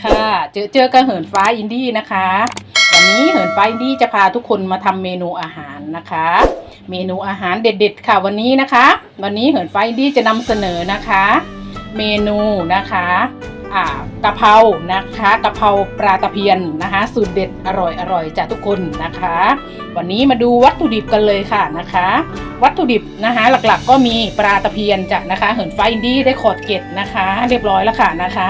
ค่ะ เจอเจอกับเหินฟ้าอินดี้นะคะ วันนี้เหินฟ้าอินดี้จะพาทุกคนมาทำเมนูอาหารนะคะ เมนูอาหารเด็ด ๆ ค่ะวันนี้นะคะ วันนี้เหินฟ้าอินดี้จะนำเสนอนะคะ เมนูนะคะอ่ากะเพรานะคะกะเพราปลาตะเพียนนะคะ สูตรเด็ดอร่อยอร่อยจากทุกคนนะคะ วันนี้มาดูวัตถุดิบกันเลยค่ะนะคะ วัตถุดิบนะคะ หลักๆ ก็มีปลาตะเพียนจากนะคะ เหินฟ้าอินดี้ได้ขอดเก็ดนะคะ เรียบร้อยแล้วค่ะนะคะ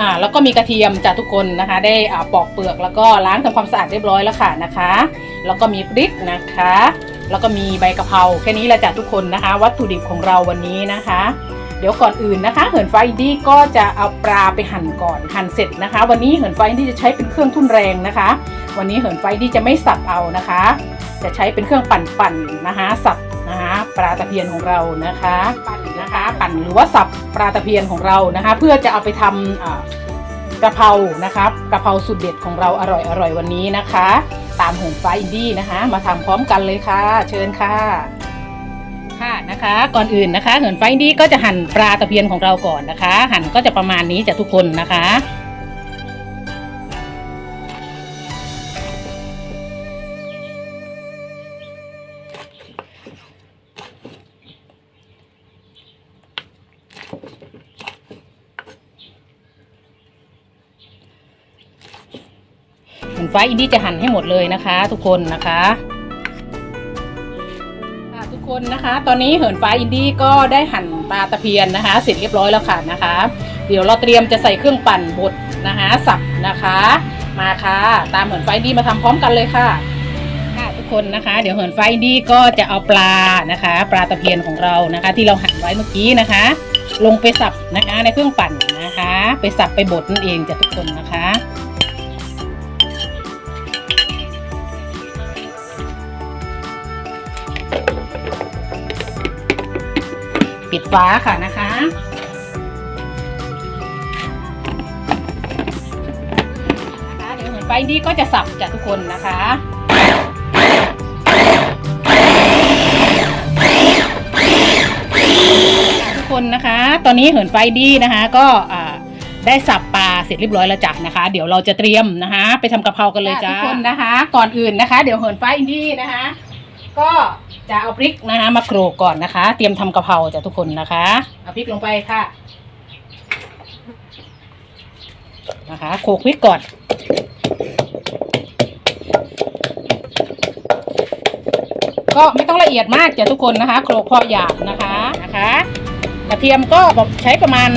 อ่าแล้วก็มีกระเทียมจากทุกคนนะคะ ได้อ่าปอกเปลือกแล้วก็ล้างทำความสะอาดเรียบร้อยแล้วค่ะนะคะ แล้วก็มีพริกนะคะ แล้วก็มีใบกะเพราแค่นี้แหละจากทุกคนนะคะ วัตถุดิบของเราวันนี้นะคะเดี๋ยวก่อนอื่นนะคะ เหินไฟอินดี้ก็จะเอาปลาไปหั่นก่อนหั่นเสร็จนะคะ วันนี้เหินไฟอินดี้จะใช้เป็นเครื่องทุ่นแรงนะคะ วันนี้เหินไฟอินดี้จะไม่สับเอานะคะ จะใช้เป็นเครื่องปั่นๆนะคะ สับ ปลาตะเพียนของเรานะคะ ปั่นนะคะปั่นหรือว่าสับปลาตะเพียนของเรานะคะ เพื่อจะเอาไปทำอ่ากะเพรานะคะกะเพราสุดเด็ดของเราอร่อยอร่อยวันนี้นะคะ ตามหินไฟอินดี้นะคะ มาทำพร้อมกันเลยค่ะ เชิญค่ะค่ะนะคะก่อนอื่นนะคะเหินไฟอินดี้ก็จะหั่นปลาตะเพียนของเราก่อนนะคะ หั่นก็จะประมาณนี้จากทุกคนนะคะ เหินไฟอินดี้จะหั่นให้หมดเลยนะคะ ทุกคนนะคะค่ะทุกคนนะคะ ตอนนี้เหินฟ้าอินดี้ก็ได้หั่นปลาตะเพียนนะคะ เสร็จเรียบร้อยแล้วค่ะนะคะ เดี๋ยวเราเตรียมจะใส่เครื่องปั่นบดนะคะสับนะคะ มาค่ะ ตามเหินไฟอินดี้มาทำพร้อมกันเลยค่ะค่ะทุกคนนะคะ เดี๋ยวเหินไฟอินดี้ก็จะเอาปลานะคะ ปลาตะเพียนของเรานะคะ ที่เราหั่นไว้เมื่อกี้นะคะ ลงไปสับนะคะในเครื่องปั่นนะคะ ไปสับไปบดนั่นเองจ้ะทุกคนนะคะ ปิดฟ้าค่ะนะคะนะคะ เดี๋ยวเหมือนไฟนี้ก็จะสับจากทุกคนนะคะทุกคนนะคะ ตอนนี้เหินไฟดีนะคะ ก็อ่าได้สับปลาเสร็จเรียบร้อยแล้วจ้ะนะคะ เดี๋ยวเราจะเตรียมนะคะ ไปทำกะเพรากันเลยจ้าทุกคนนะคะ ก่อนอื่นนะคะ เดี๋ยวเหินไฟดีนะคะ ก็จะเอาพริกนะคะมาโขลกก่อนนะคะ เตรียมทำกะเพราจ้ะทุกคนนะคะ เอาพริกลงไปค่ะนะคะโขลกพริกก่อนก็ไม่ต้องละเอียดมากจ้ะทุกคนนะคะ โขลกพอหยาบนะคะนะคะกระเทียมก็ใช้ประมาณ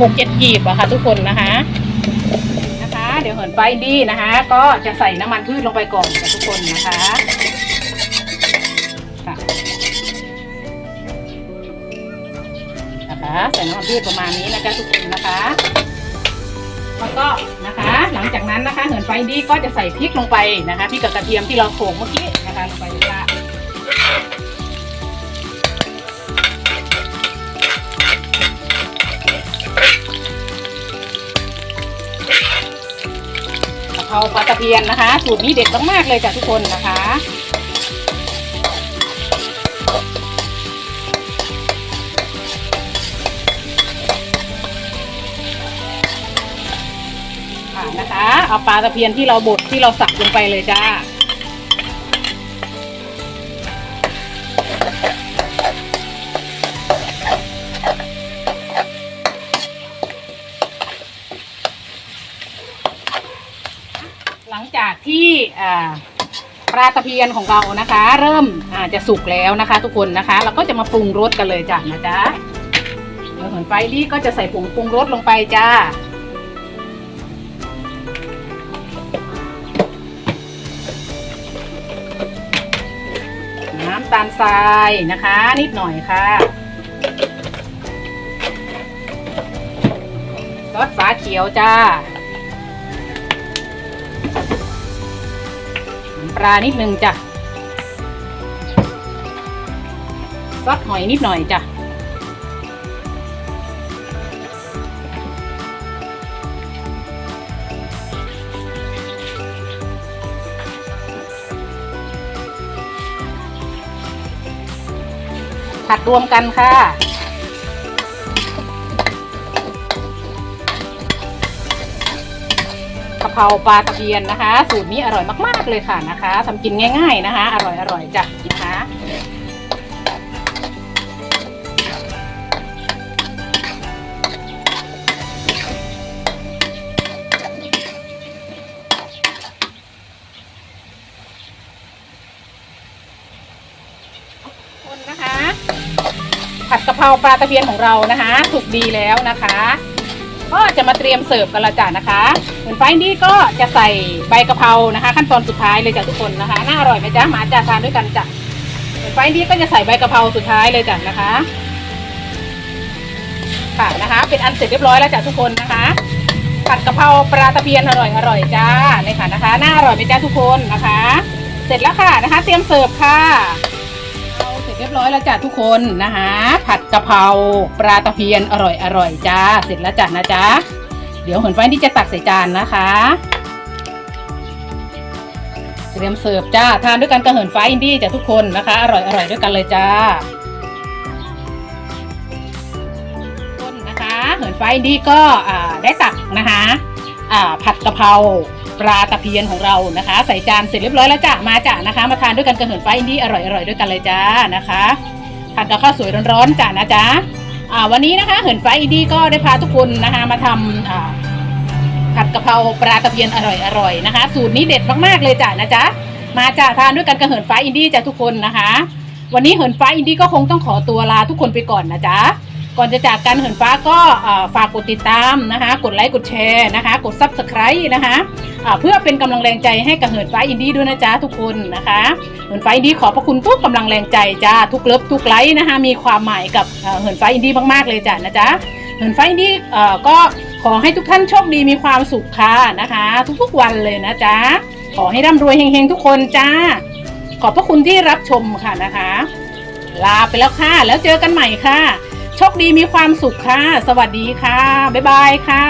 หกเจ็ดกีบอะค่ะ ทุกคนนะคะนะคะ เดี๋ยวเหินไฟดีนะคะ ก็จะใส่น้ำมันพืชลงไปก่อนจ้ะทุกคนนะคะ นะคะ ใส่น้ำมันพืชประมาณนี้นะจ๊ะทุกคนนะคะแล้วก็นะคะ หลังจากนั้นนะคะเหินไฟดีก็จะใส่พริกลงไปนะคะพริกกับกระเทียมที่เราโขลกเมื่อกี้นะคะลงไปเลยค่ะกะเพราปลาตะเพียนนะคะ สูตรนี้เด็ดมากๆเลยจ้ะทุกคนนะคะ ค่ะนะคะ เอาปลาตะเพียนที่เราบดที่เราสับลงไปเลยจ้า หลังจากที่ปลาตะเพียนของเรานะคะ เริ่มจะสุกแล้วนะคะ ทุกคนนะคะ เราก็จะมาปรุงรสกันเลยจ้ะนะจ๊ะเดี๋ยวเหมือนไฟลี่ก็จะใส่ผงปรุงรสลงไปจ้าำตาลทรายนะคะ นิดหน่อยค่ะ ซอสฝาเขียวจ้าปลานิดนึงจ้ะ ซอสหอยนิดหน่อยจ้ะ ผัดรวมกันค่ะ กะเพราปลาตะเพียนนะคะ สูตรนี้อร่อยมากๆเลยค่ะนะคะทำกินง่าย ๆนะคะ อร่อยๆจ้ะนะคะ เพราปลาตะเพียนของเรานะคะสุกดีแล้วนะคะ ก็จะมาเตรียมเสิร์ฟกันละจ้ะนะคะเหมือนไฟนี้ก็จะใส่ใบกะเพรานะคะ ขั้นตอนสุดท้ายเลยจ้ะทุกคนนะคะน่าอร่อยไหมจ๊ะมาจ้ะทานด้วยกันจ้ะเหมือนไฟนี้ก็จะใส่ใบกะเพราสุดท้ายเลยจ้ะนะคะค่ะนะคะ เป็นอันเสร็จเรียบร้อยแล้วจ้ะทุกคนนะคะผัดกะเพราปลาตะเพียนอร่อยอร่อยจ้าเลยค่ะนะคะน่าอร่อยไหมจ้ะทุกคนนะคะ เสร็จแล้วค่ะนะคะ เตรียมเสิร์ฟค่ะ เรียบร้อยแล้วจ้ะทุกคนนะคะ ผัดกะเพราปลาตะเพียนอร่อยอร่อยจ้า เสร็จแล้วจ้ะนะจ๊ะ เดี๋ยวเหินไฟที่จะตักใส่จานนะคะ เตรียมเสิร์ฟจ้า ทานด้วยกันกับเหินไฟอินดี้จ้ะทุกคนนะคะ อร่อยอร่อยด้วยกันเลยจ้าคนนะคะ เหินไฟอินดี้ก็อ่าได้ตักนะคะอ่าผัดกะเพรา ปลาตะเพียนของเรานะคะ ใส่จานเสร็จเรียบร้อยแล้วจ้ะมาจ้ะนะคะ มาทานด้วยกันกับเหินไฟอินดี้อร่อยอร่อยด้วยกันเลยจ้านะคะทานกับข้าวสวยร้อนๆจ้ะนะจ๊ะวันนี้นะคะเหินไฟอินดี้ก็ได้พาทุกคนนะคะมาทำผัดกะเพราปลาตะเพียนอร่อยอร่อยนะคะ สูตรนี้เด็ดมากๆเลยจ้ะนะจ๊ะมาจ้ะทานด้วยกันกับเหินไฟอินดี้จ้ะทุกคนนะคะ วันนี้เหินไฟอินดี้ก็คงต้องขอตัวลาทุกคนไปก่อนนะจ๊ะ ก่อนจะจากกันเหินฟ้าก็ฝากกดติดตามนะคะ กดไลค์กดแชร์นะคะ กดซับสไครต์นะคะเพื่อเป็นกำลังแรงใจให้กับเหินฟ้าอินดี้ด้วยนะจ๊ะทุกคนนะคะเหินฟ้าอินดี้ขอพระคุณทุกกำลังแรงใจจ้าทุกเลิฟทุกไลค์นะคะมีความหมายกับเหินฟ้าอินดี้มากๆเลยจ้ะนะจ๊ะเหินไฟนี่เอ่อก็ขอให้ทุกท่านโชคดีมีความสุขค่ะนะคะ ทุกๆวันเลยนะจ๊ะขอให้ร่ำรวยเฮงๆทุกคนจ้า ขอบพระคุณที่รับชมค่ะนะคะ ลาไปแล้วค่ะ แล้วเจอกันใหม่ค่ะ โชคดีมีความสุขค่ะ สวัสดีค่ะ บ๊ายบายค่ะ